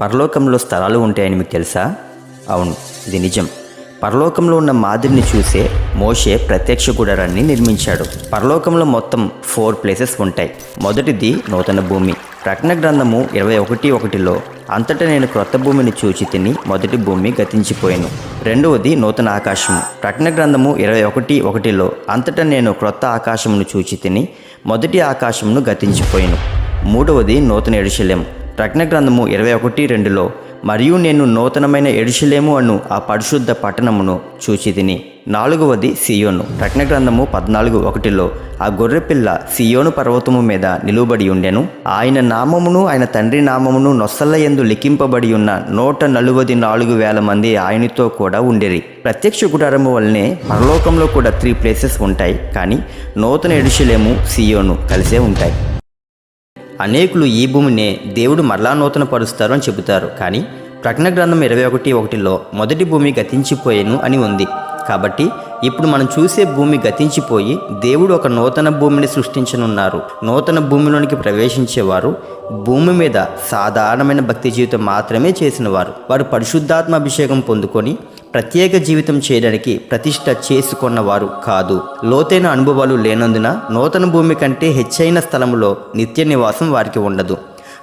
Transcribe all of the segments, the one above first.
పరలోకంలో స్థలాలు ఉంటాయని మీకు తెలుసా? అవును ఇది నిజం. పరలోకంలో ఉన్న మాదిరిని చూసే మోషే ప్రత్యక్ష గుడారాన్ని నిర్మించాడు. పరలోకంలో మొత్తం ఫోర్ ప్లేసెస్ ఉంటాయి. మొదటిది నూతన భూమి. ప్రకటన గ్రంథము ఇరవై ఒకటి ఒకటిలో అంతటా నేను క్రొత్త భూమిని చూచి తిని మొదటి భూమి గతించిపోయాను. రెండవది నూతన ఆకాశము. ప్రకటన గ్రంథము ఇరవై ఒకటి ఒకటిలో అంతటా నేను క్రొత్త ఆకాశమును చూచి తిని మొదటి ఆకాశమును గతించిపోయాను. మూడవది నూతన ఎరుశలేం ప్రజ్ఞ గ్రంథము ఇరవై ఒకటి రెండులో మరియు నేను నూతనమైన ఎరుషలేము అను ఆ పరిశుద్ధ పట్టణమును చూచి తిని నాలుగవది సియోను. ప్రజ్ఞ గ్రంథము పద్నాలుగు ఒకటిలో ఆ గొర్రెపిల్ల సియోను పర్వతము మీద నిలువబడి ఉండెను. ఆయన నామమును ఆయన తండ్రి నామమును నొసల్ల ఎందు లిఖింపబడి ఉన్న నూట నలువది నాలుగు వేల మంది ఆయనతో కూడా ఉండేరి. ప్రత్యక్ష గుడారము వల్లనే పరలోకంలో కూడా త్రీ ప్లేసెస్ ఉంటాయి. కానీ నూతన ఎరుషలేము సియోను కలిసే ఉంటాయి. అనేకులు ఈ భూమినే దేవుడు మరలా నూతన పరుస్తారు అని చెబుతారు. కానీ ప్రకటన గ్రంథం ఇరవై ఒకటి ఒకటిలో మొదటి భూమి గతించిపోయేను అని ఉంది. కాబట్టి ఇప్పుడు మనం చూసే భూమి గతించిపోయి దేవుడు ఒక నూతన భూమిని సృష్టించనున్నారు. నూతన భూమిలోనికి ప్రవేశించేవారు భూమి మీద సాధారణమైన భక్తి జీవితం మాత్రమే చేసిన వారు వారు పరిశుద్ధాత్మ అభిషేకం పొందుకొని ప్రత్యేక జీవితం చేయడానికి ప్రతిష్ట చేసుకున్నవారు కాదు. లోతైన అనుభవాలు లేనందున నూతన భూమి కంటే హెచ్చైన స్థలములో నిత్య నివాసం వారికి ఉండదు.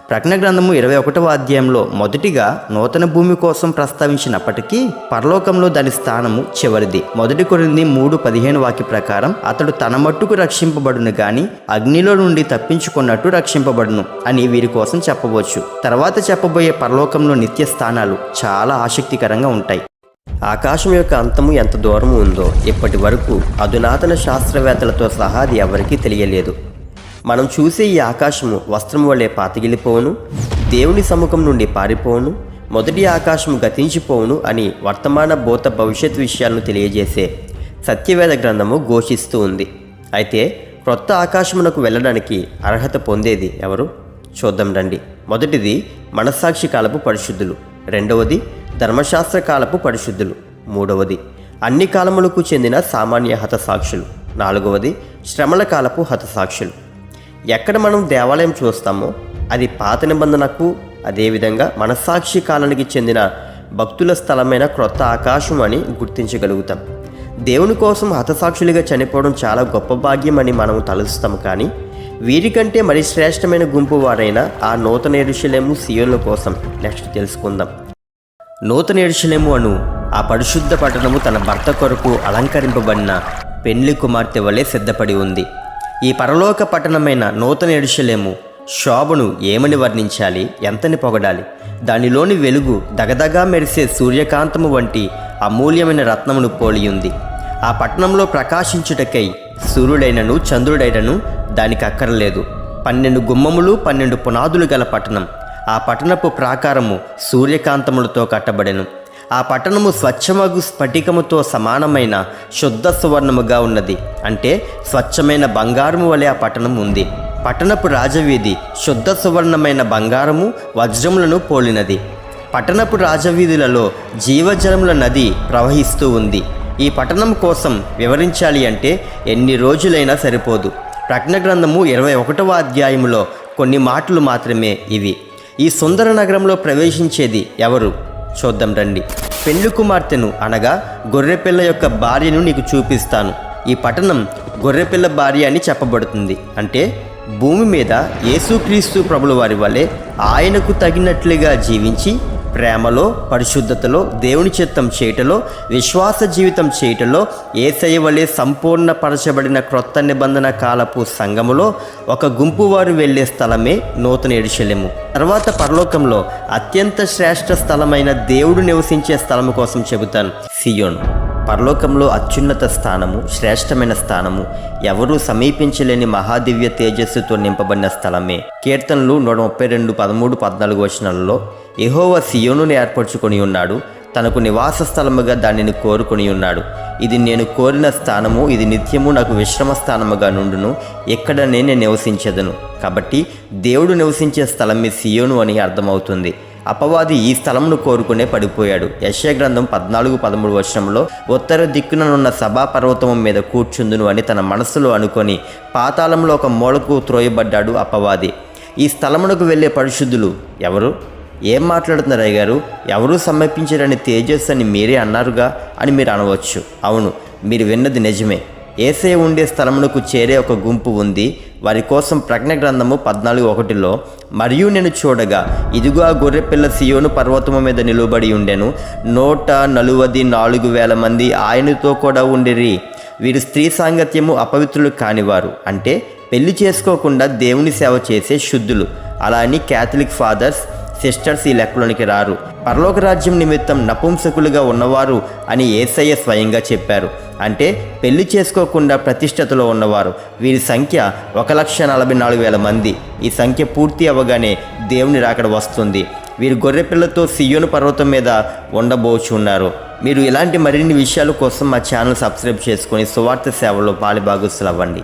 ప్రకటన గ్రంథము ఇరవై ఒకటవ అధ్యాయంలో మొదటిగా నూతన భూమి కోసం ప్రస్తావించినప్పటికీ పరలోకంలో దాని స్థానము చివరిది. మొదటి కొరింది మూడు పదిహేను వాక్య ప్రకారం అతడు తన మట్టుకు రక్షింపబడును గాని అగ్నిలో నుండి తప్పించుకున్నట్టు రక్షింపబడును అని వీరి కోసం చెప్పవచ్చు. తర్వాత చెప్పబోయే పరలోకంలో నిత్య స్థానాలు చాలా ఆసక్తికరంగా ఉంటాయి. ఆకాశం యొక్క అంతము ఎంత దూరం ఉందో ఇప్పటి వరకు అధునాతన శాస్త్రవేత్తలతో సహా అది ఎవరికీ తెలియలేదు. మనం చూసే ఈ ఆకాశము వస్త్రం వలె పాతగిలిపోవును దేవుని సముఖం నుండి పారిపోవును మొదటి ఆకాశము గతించిపోవును అని వర్తమాన భూత భవిష్యత్ విషయాలను తెలియజేసే సత్యవేద గ్రంథము ఘోషిస్తూ ఉంది. అయితే క్రొత్త ఆకాశమునకు వెళ్ళడానికి అర్హత పొందేది ఎవరు? చూద్దాం రండి. మొదటిది మనస్సాక్షి కాలపు పరిశుద్ధులు. రెండవది ధర్మశాస్త్ర కాలపు పరిశుద్ధులు. మూడవది అన్ని కాలములకు చెందిన సామాన్య హతసాక్షులు. నాలుగవది శ్రమల కాలపు హతసాక్షులు. ఎక్కడ మనం దేవాలయం చూస్తామో అది పాత నిబంధనకు అదేవిధంగా మనస్సాక్షి కాలానికి చెందిన భక్తుల స్థలమైన క్రొత్త ఆకాశం అని గుర్తించగలుగుతాం. దేవుని కోసం హతసాక్షులుగా చనిపోవడం చాలా గొప్ప భాగ్యం అని మనం తలుస్తాం కానీ వీరికంటే మరి శ్రేష్టమైన గుంపు వారైన ఆ నూతన ఎరుషులేము సియోల కోసం నెక్స్ట్ తెలుసుకుందాం. నూతన ఎరుషులేము అను ఆ పరిశుద్ధ పట్టణము తన భర్త కొరకు అలంకరింపబడిన పెండ్లి కుమార్తె వలె సిద్ధపడి ఉంది. ఈ పరలోక పట్టణమైన నూతన ఎడుషలేము శోభను ఏమని వర్ణించాలి? ఎంతని పొగడాలి? దానిలోని వెలుగు దగదగా మెరిసే సూర్యకాంతము వంటి అమూల్యమైన రత్నమును పోలియుంది ఆ పట్టణంలో ప్రకాశించుటకై సూర్యుడైనను చంద్రుడైనను దానికి అక్కరలేదు. పన్నెండు గుమ్మములు పన్నెండు పునాదులు గల పట్టణం. ఆ పట్టణపు ప్రాకారము సూర్యకాంతములతో కట్టబడెను. ఆ పట్టణము స్వచ్ఛమగు స్ఫటికముతో సమానమైన శుద్ధ సువర్ణముగా ఉన్నది. అంటే స్వచ్ఛమైన బంగారము వలె ఆ పట్టణం ఉంది. పట్టణపు రాజవీధి శుద్ధ సువర్ణమైన బంగారము వజ్రములను పోలినది. పట్టణపు రాజవీధులలో జీవజలముల నది ప్రవహిస్తూ ఉంది. ఈ పట్టణం కోసం వివరించాలి అంటే ఎన్ని రోజులైనా సరిపోదు. ప్రజ్ఞ గ్రంథము ఇరవై ఒకటవ అధ్యాయములో కొన్ని మాటలు మాత్రమే ఇవి. ఈ సుందర నగరంలో ప్రవేశించేది ఎవరు? చూద్దాం రండి. పెండ్లి కుమార్తెను అనగా గొర్రెపిల్ల యొక్క భార్యను నీకు చూపిస్తాను. ఈ పట్టణం గొర్రెపిల్ల భార్య అని చెప్పబడుతుంది. అంటే భూమి మీద యేసుక్రీస్తు ప్రభుల వారి వలె ఆయనకు తగినట్లుగా జీవించి ప్రేమలో పరిశుద్ధతలో దేవుని చిత్తం చేయటలో విశ్వాస జీవితం చేయటలో ఏసయ్య వలె సంపూర్ణపరచబడిన క్రొత్త నిబంధన కాలపు సంఘములో ఒక గుంపు వారు వెళ్ళే స్థలమే నూతన ఎడిశల్యము తర్వాత పరలోకంలో అత్యంత శ్రేష్ఠ స్థలమైన దేవుడు నివసించే స్థలము కోసం చెబుతాను. సియోన్. పరలోకంలో అత్యున్నత స్థానము శ్రేష్టమైన స్థానము ఎవరూ సమీపించలేని మహాదివ్య తేజస్సుతో నింపబడిన స్థలమే. కీర్తనలు నూట ముప్పై రెండు పదమూడు పద్నాలుగు వచనాలలో ఎహోవ సియోనుని ఏర్పరచుకొని ఉన్నాడు. తనకు నివాస స్థలముగా దానిని కోరుకొని ఉన్నాడు. ఇది నేను కోరిన స్థానము ఇది నిత్యము నాకు విశ్రమ స్థానముగా నుండును ఎక్కడ నేను నివసించదను. కాబట్టి దేవుడు నివసించే స్థలమే సియోను అని అర్థమవుతుంది. అపవాది ఈ స్థలమును కోరుకునే పడిపోయాడు. యశ్య గ్రంథం పద్నాలుగు పదమూడు వర్షంలో ఉత్తర దిక్కుననున్న సభా పర్వతం మీద కూర్చుందును అని తన మనస్సులో అనుకొని పాతాళంలో ఒక మూలకు త్రోయబడ్డాడు అపవాది. ఈ స్థలమునకు వెళ్ళే పరిశుద్ధులు ఎవరు? ఏం మాట్లాడుతున్నారు అయ్యగారు? ఎవరూ సమర్పించారని తేజస్సు అని మీరే అన్నారుగా అని మీరు అనవచ్చు. అవును మీరు విన్నది నిజమే. ఏసే ఉండే స్థలమునకు చేరే ఒక గుంపు ఉంది. వారి కోసం ప్రజ్ఞ గ్రంథము పద్నాలుగు ఒకటిలో మరియు నేను చూడగా ఇదిగో ఆ గొర్రెపిల్ల సియోను పర్వతము మీద నిలువబడి ఉండెను. నూట నలువది నాలుగు వేల మంది ఆయనతో కూడా ఉండిరి. వీరు స్త్రీ సాంగత్యము అపవిత్రులు కానివారు. అంటే పెళ్ళి చేసుకోకుండా దేవుని సేవ చేసే శుద్ధులు. అలా అని క్యాథలిక్ ఫాదర్స్ సిస్టర్స్ ఈ లెక్కలోనికి రారు. పరలోక రాజ్యం నిమిత్తం నపుంసకులుగా ఉన్నవారు అని ఏసయ్య స్వయంగా చెప్పారు. అంటే పెళ్ళి చేసుకోకుండా ప్రతిష్టతలో ఉన్నవారు. వీరి సంఖ్య ఒక లక్ష నలభై నాలుగు వేల మంది. ఈ సంఖ్య పూర్తి అవ్వగానే దేవుని రాకడ వస్తుంది. వీరు గొర్రెపిల్లతో సియోను పర్వతం మీద ఉండబోచున్నారు. మీరు ఇలాంటి మరిన్ని విషయాల కోసం మా ఛానల్ సబ్స్క్రైబ్ చేసుకొని సువార్త సేవలో పాలిభాగస్తులు అవ్వండి